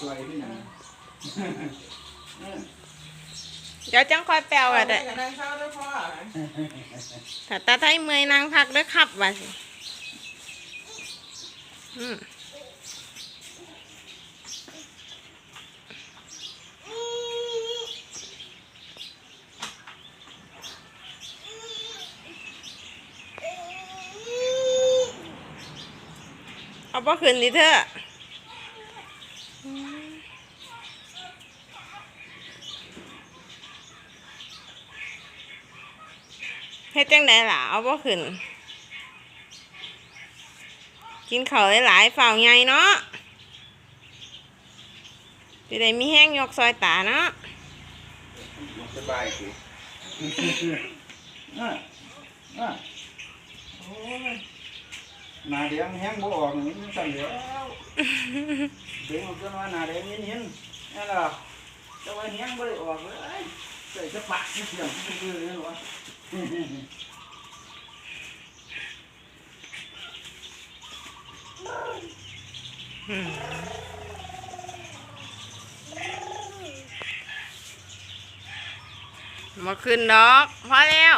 สวยที่ไหนเออเดี๋ยวจังคอยแปลว่าได้ได้ข้าวด้วยพ่อถ้าตาไทยเมื่อยนางพักด้อครับว่าสิอืมเอาบ่ขึ้นดิเธอ เฮ็ดจังไดล่ะ เอาบ่ขึ้น กินข้าวหลายๆฝ่าวใหญ่เนาะจะได้มีแห้งยกซอยตาเนาะสบายสิเออเออโอ้ยหนาแดงแห้งบ่ออกนี่มันสั่นแล้วเด็กมันก็ว่าหนาแดงเย็นๆนั่นล่ะแต่ว่าแห้งบ่ได้ออกเลย ใส่จะปะไม่เสียงซื่อๆเลยเหรอมาขึ้นดอกพอแล้ว